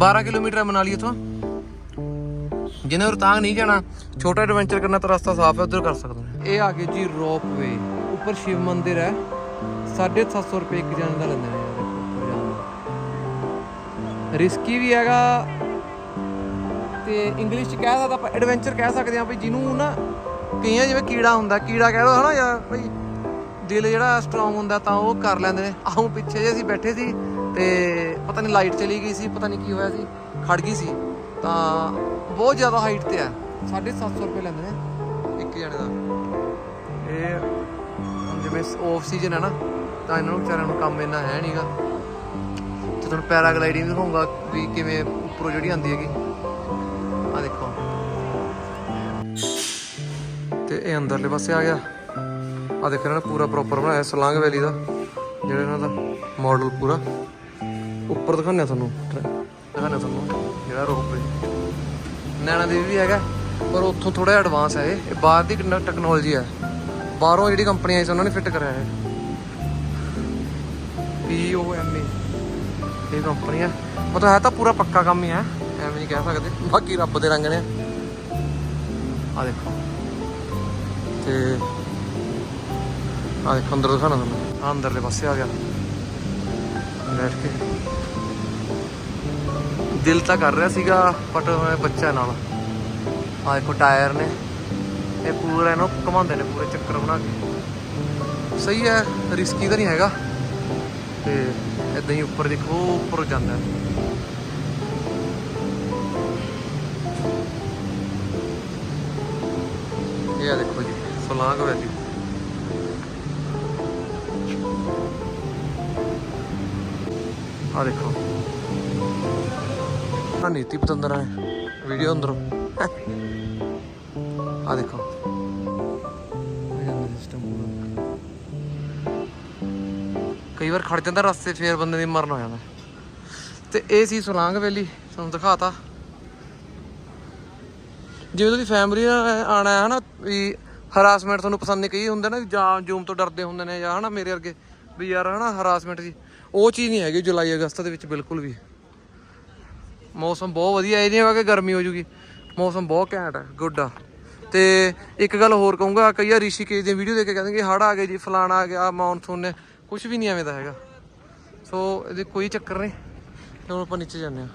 12 kilometre ਹੈ ਮਨਾਲੀ ਇਥੋਂ ਜਿਹਨੇ ਰੋਹਤਾਂਗ ਨਹੀਂ ਜਾਣਾ ਛੋਟਾ ਐਡਵੈਂਚਰ ਕਰਨਾ ਤਾਂ ਰਸਤਾ ਸਾਫ਼ ਹੈ, ਉਧਰ ਕਰ ਸਕਦੇ ਹੋ। ਇਹ ਆ ਗਏ ਜੀ ਰੋਪ ਉੱਪਰ ਸ਼ਿਵ ਮੰਦਿਰ ਹੈ। 750 ਰੁਪਏ ਇੱਕ ਜਣ ਦਾ ਲੈਂਦੇ ਨੇ ਰਿਸਕੀ ਵੀ ਹੈਗਾ। ਤੇ ਇੰਗਲਿਸ਼ ਚ ਕਹਿ ਸਕਦਾ ਆਪਾਂ ਐਡਵੈਂਚਰ ਕਹਿ ਸਕਦੇ ਹਾਂ ਵੀ ਜਿਹਨੂੰ ਨਾ ਕਈਆਂ ਜਿਵੇਂ ਕੀੜਾ ਹੁੰਦਾ, ਕੀੜਾ ਕਹਿ ਲੋ ਹਨਾ ਯਾਰ ਭਈ ਦਿਲ ਜਿਹੜਾ ਸਟਰੋਂਗ ਹੁੰਦਾ ਤਾਂ ਉਹ ਕਰ ਲੈਂਦੇ ਨੇ। ਆਹੋਂ, ਪਿੱਛੇ ਜੇ ਅਸੀਂ ਬੈਠੇ ਸੀ ਤੇ ਪਤਾ ਨਹੀਂ ਲਾਈਟ ਚਲੀ ਗਈ ਸੀ, ਪਤਾ ਨਹੀਂ ਕੀ ਹੋਇਆ ਸੀ ਖੜ ਗਈ ਸੀ। ਤਾਂ ਬਹੁਤ ਜ਼ਿਆਦਾ ਹਾਈਟ ਤੇ ਆ। 750 ਰੁਪਏ ਲੈਂਦੇ ਨੇ ਇੱਕ ਜਣੇ ਦਾ। ਇਹ ਜਿਵੇਂ ਆਫ ਸੀਜ਼ਨ ਹੈ ਨਾ, ਤਾਂ ਇਹਨਾਂ ਨੂੰ ਵਿਚਾਰਿਆਂ ਨੂੰ ਕੰਮ ਇੰਨਾ ਹੈ ਨਹੀਂਗਾ ਤੇ ਤੁਹਾਨੂੰ ਪੈਰਾਗਲਾਈਡਿੰਗ ਦਿਖਾਉਂਗਾ ਵੀ ਕਿਵੇਂ ਉੱਪਰੋਂ ਜਿਹੜੀ ਆਉਂਦੀ ਹੈਗੀ। ਆ ਦੇਖੋ। ਤੇ ਇਹ ਅੰਦਰਲੇ ਪਾਸੇ ਆ ਗਿਆ। ਆ ਦੇਖੋ ਇਹਨਾਂ ਨੇ ਪੂਰਾ ਪ੍ਰੋਪਰ ਬਣਾਇਆ, ਸਲਾਂਗ ਵੈਲੀ ਦਾ, ਜਿਹੜਾ ਇਹਨਾਂ ਦਾ ਮਾਡਲ ਪੂਰਾ। ਉੱਪਰ ਦਿਖਾਉਂਦੇ ਤੁਹਾਨੂੰ ਦਿਖਾਉਂਦੇ ਤੁਹਾਨੂੰ ਜਿਹੜਾ ਰੋਪ ਨੈਣਾ ਦੇਵੀ ਵੀ ਹੈਗਾ, ਪਰ ਉੱਥੋਂ ਥੋੜਾ ਐਡਵਾਂਸ ਹੈ ਇਹ। ਬਾਹਰ ਦੀ ਟੈਕਨੋਲੋਜੀ ਹੈ। ਬਾਹਰੋਂ ਜਿਹੜੀ ਕੰਪਨੀ ਆਈ ਸੀ, ਉਹਨਾਂ ਨੇ ਫਿੱਟ ਕਰਿਆ ਹੈ ਪੀ ਇਹ ਕੰਪਨੀ ਹੈ ਮਤਲਬ ਹੈ ਤਾਂ ਪੂਰਾ ਪੱਕਾ ਕੰਮ ਹੀ ਹੈ। ਐਵੇਂ ਨਹੀਂ ਕਹਿ ਸਕਦੇ। ਬਾਕੀ ਰੱਬ ਦੇ ਰੰਗ ਨੇ। ਆ ਦੇਖੋ। ਤੇ ਆ ਦੇਖੋ ਅੰਦਰ ਦਿਖਾਣਾ ਤੁਹਾਨੂੰ। ਅੰਦਰਲੇ ਪਾਸੇ ਆ ਗਿਆ। ਬੈਠ ਕੇ। ਦਿਲ ਤਾਂ ਕਰ ਰਿਹਾ ਸੀਗਾ ਬਟ ਮੈਂ ਬੱਚਾ ਨਾਲ। ਆ ਦੇਖੋ, ਟਾਇਰ ਨੇ। ਇਹ ਪੂਰਾ ਇਹਨੂੰ ਘੁਮਾਉਂਦੇ ਨੇ, ਪੂਰੇ ਚੱਕਰ ਬਣਾ ਕੇ। ਸਹੀ ਹੈ ਰਿਸਕੀ ਤਾਂ ਨਹੀਂ ਹੈਗਾ। ਤੇ ਇਦਾਂ ਹੀ ਉੱਪਰ ਦੇਖੋ ਉਹ ਉੱਪਰ ਜਾਂਦਾ ਹੈ। ਇਹ ਆ ਦੇਖੋ ਜੀ ਸੋਲਾਂਗ ਵੈਲੀ ਆ ਦੇਖੋ। ਆ ਨੀਤੀ ਪਤੰਦਰ ਹੈ ਵੀਡੀਓ ਅੰਦਰੋਂ। ਆ ਦੇਖੋ। ਇਹ ਕਈ ਵਾਰ ਖੜ ਜਾਂਦਾ ਰਸਤੇ ਫੇਰ ਬੰਦੇ ਦੀ ਮਰਨ ਹੋ ਜਾਂਦਾ। ਤੇ ਇਹ ਸੀ ਸੁਲਾਂਗ ਵੇਲੀ, ਤੁਹਾਨੂੰ ਦਿਖਾਤਾ। ਜਿਵੇਂ ਤੁਸੀਂ ਫੈਮਿਲੀ ਨਾਲ ਆਣਾ ਹੈ ਹਨਾ ਵੀ ਹਰਾਸਮੈਂਟ ਤੁਹਾਨੂੰ ਪਸੰਦ ਨਹੀਂ, ਕਈ ਹੁੰਦੇ ਨਾ ਵੀ ਜਾਂ ਜੂਮ ਤੋਂ ਡਰਦੇ ਹੁੰਦੇ ਨੇ ਜਾਂ ਹਨਾ ਮੇਰੇ ਵਰਗੇ, ਵੀ ਯਾਰ ਹਨਾ ਹਰਾਸਮੈਂਟ ਜੀ। ਉਹ ਚੀਜ਼ ਨਹੀਂ ਹੈਗੀ ਜੁਲਾਈ, ਅਗਸਤ ਦੇ ਵਿੱਚ ਬਿਲਕੁਲ ਵੀ। ਮੌਸਮ ਬਹੁਤ ਵਧੀਆ, ਇਹ ਨਹੀਂ ਹੈਗਾ ਕਿ ਗਰਮੀ ਹੋ ਜੂਗੀ। ਮੌਸਮ ਬਹੁਤ ਘੈਂਟ ਹੈ ਗੁੱਡ ਆ। ਤੇ ਇੱਕ ਗੱਲ ਹੋਰ ਕਹੂੰਗਾ, ਕਈ ਵਾਰ ਰਿਸ਼ੀਕੇਸ਼ ਦੀਆਂ ਵੀਡੀਓ ਦੇਖ ਕੇ ਕਹਿੰਦੇ ਕਿ ਹੜ ਆ ਗਏ ਜੀ, ਫਲਾਣਾ ਆ ਗਿਆ ਮੌਨਸੂਨ ਨੇ। ਕੁਝ ਵੀ ਨਹੀਂ ਐਵੇਂ ਦਾ ਹੈਗਾ। ਸੋ ਇਹਦੇ ਕੋਈ ਚੱਕਰ ਨਹੀਂ। ਹੁਣ ਆਪਾਂ ਨੀਚੇ ਜਾਂਦੇ ਆ